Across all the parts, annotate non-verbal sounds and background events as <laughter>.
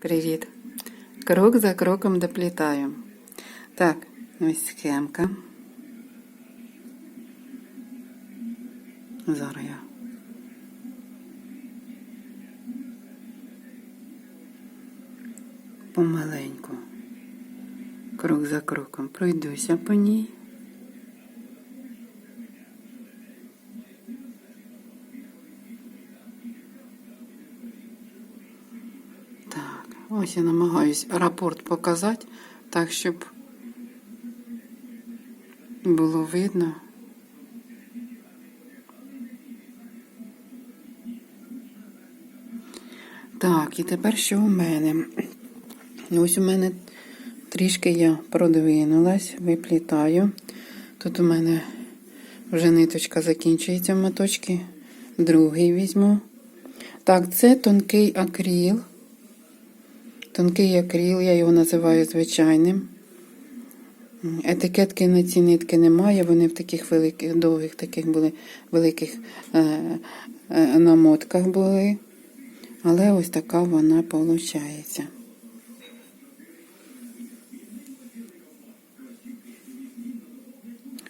Привіт! Крок за кроком доплітаю. Так, ось схемка. Зараз я. Помаленьку. Крок за кроком пройдуся по ній. Так, ось я намагаюсь рапорт показати, так, щоб було видно. Так, і тепер що у мене? Ось у мене трішки я продвинулась, виплітаю. Тут у мене вже ниточка закінчується в моточки. Другий візьму. Так, це тонкий акріл. Тонкий акріл, я його називаю звичайним. Етикетки на ці нитки немає, вони в таких великих, довгих таких були великих е, е, намотках були. Але ось така вона виходить.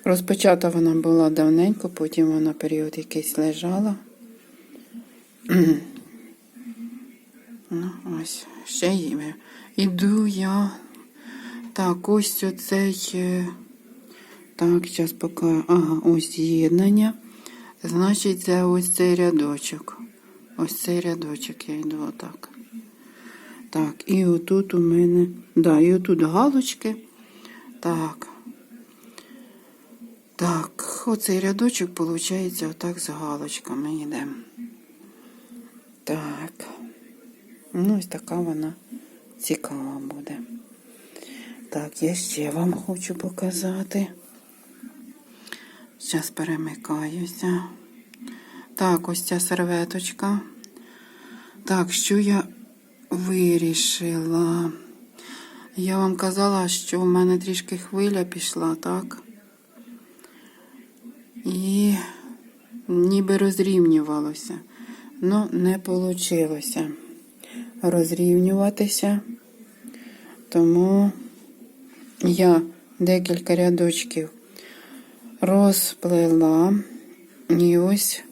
Розпочата вона була давненько, потім вона період якийсь лежала. Ну, ось, ще є. Іду я. Так, ось оцей. е, Так, зараз поки. Ага, ось з'єднання. Значить, це ось цей рядочок. Ось цей рядочок я йду отак. Так, і отут у мене. Да, і отут галочки. Так. Так, оцей рядочок, виходить, отак з галочками йде. Так. Ну, ось така вона цікава буде. Так, я ще вам хочу показати. Зараз перемикаюся. Так, ось ця серветочка. Так, що я вирішила? Я вам казала, що в мене трішки хвиля пішла, так? І ніби розрівнювалося. Ну, не вийшло розрівнюватися. Тому я декілька рядочків розплела і ось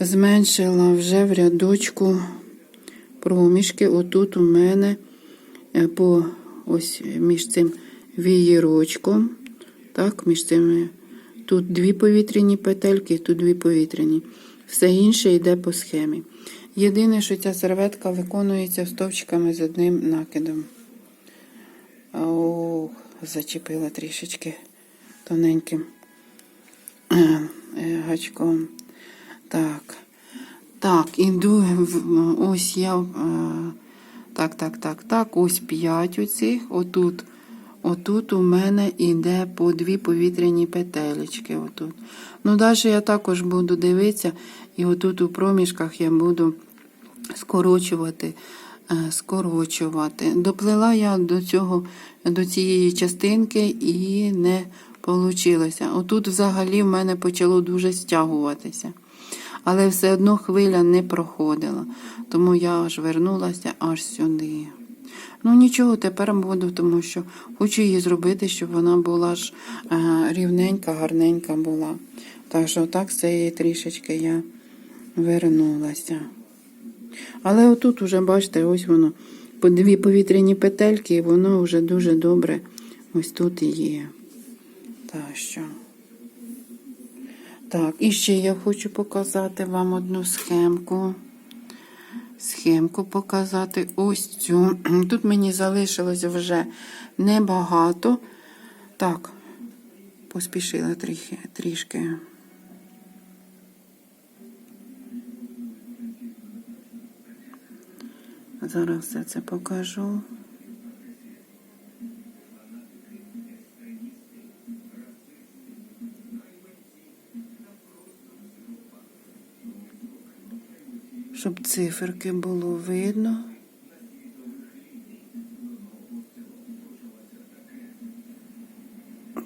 зменшила вже в рядочку проміжки. Отут у мене е, по ось між цим вієрочком, так, між цими тут дві повітряні петельки, тут дві повітряні. Все інше йде по схемі. Єдине, що ця серветка виконується стовпчиками з одним накидом. Ох, зачепила трішечки тоненьким е, гачком. Так. Так, іду. Ось я. е, Так, так, так, так. Ось п'ять оцих. Отут. Отут у мене йде по дві повітряні петелечки. Отут. Ну, далі я також буду дивитися, і отут у проміжках я буду скорочувати, е, скорочувати. Доплила я до цього, до цієї частинки і не вийшло. Отут взагалі в мене почало дуже стягуватися. Але все одно хвиля не проходила. Тому я аж вернулася аж сюди. Ну нічого, тепер буду, тому що хочу її зробити, щоб вона була ж е, рівненька, гарненька була. Так що так з цієї трішечки я вернулася. Але отут уже, бачите, ось воно по дві повітряні петельки, і воно вже дуже добре ось тут і є. Так що. Так, і ще я хочу показати вам одну схемку. Схемку показати ось цю. <clears throat> Тут мені залишилось вже небагато. Так, поспішила трішки. трішки. Зараз все це покажу. Щоб циферки було видно.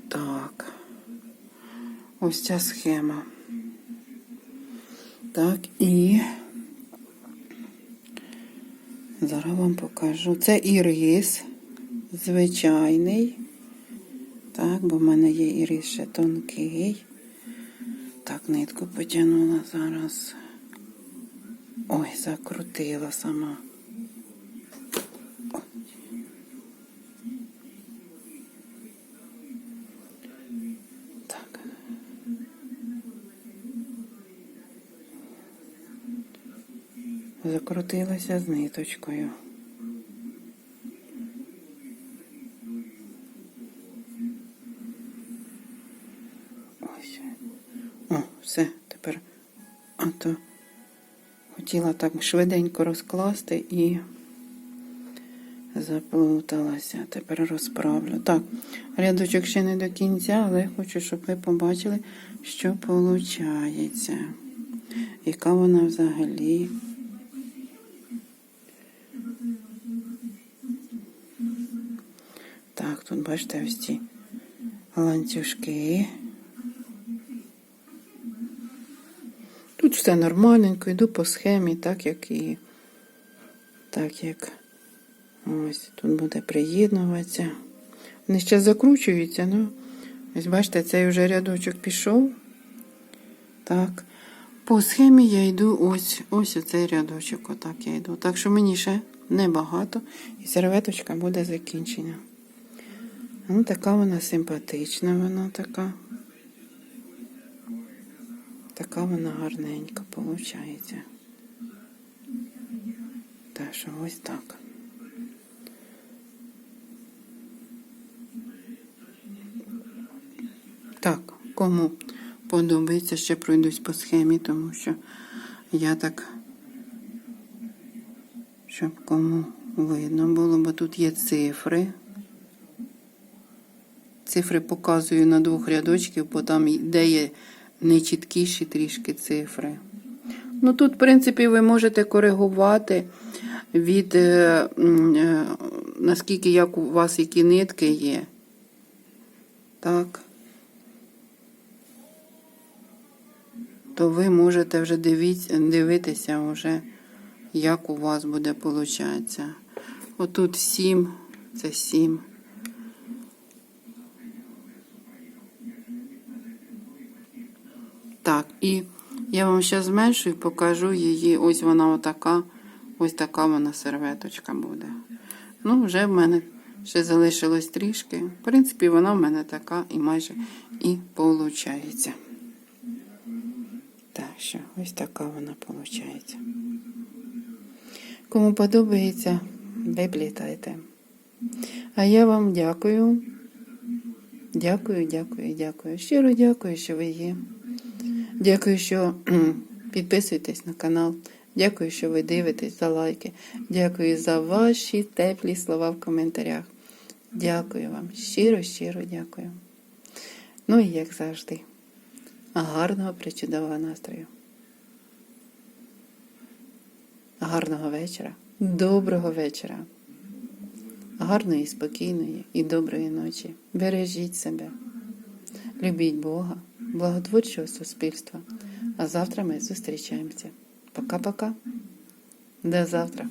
Так. Ось ця схема. Так, і зараз вам покажу. Це ірис звичайний. Так, бо в мене є ірис ще тонкий. Так, нитку потягнула зараз. Ой, закрутила сама. Ой. Так. Закрутилася з ниточкою. Ось. О, все, тепер. А то хотіла так швиденько розкласти і заплуталася. Тепер розправлю. Так, рядочок ще не до кінця, але хочу, щоб ви побачили, що виходить. Яка вона взагалі. Так, тут бачите ось ці ланцюжки. Тут все нормальненько, йду по схемі, так як і так як ось тут буде приєднуватися. Вони ще закручуються, ну, ось бачите, цей вже рядочок пішов. Так. По схемі я йду ось ось оцей рядочок, отак я йду. Так що мені ще небагато, і серветочка буде закінчена. Ну, така вона симпатична, вона така. Така вона гарненька виходить. Що ось так. Так, кому подобається, ще пройдусь по схемі, тому що я так, щоб кому видно було, бо тут є цифри. Цифри показую на двох рядочків, бо там де є нечіткіші трішки цифри. Ну тут, в принципі, ви можете коригувати від е, е, наскільки як у вас які нитки є. Так. То ви можете вже дивіться, дивитися, вже, як у вас буде получатися. Отут 7, це 7. Так, і я вам ще зменшую, покажу її. Ось вона отака, ось така вона серветочка буде. Ну, вже в мене ще залишилось трішки. В принципі, вона в мене така і майже і виходить. Так що, ось така вона виходить. Кому подобається, виплітайте. А я вам дякую. Дякую, дякую, дякую. Щиро дякую, що ви є. Дякую, що підписуєтесь на канал. Дякую, що ви дивитесь за лайки. Дякую за ваші теплі слова в коментарях. Дякую вам. Щиро, щиро дякую. Ну і як завжди, гарного причудового настрою. Гарного вечора, доброго вечора, гарної, спокійної і доброї ночі. Бережіть себе, любіть Бога, благотворчого суспільства. А завтра ми зустрічаємося. Пока-пока. До завтра.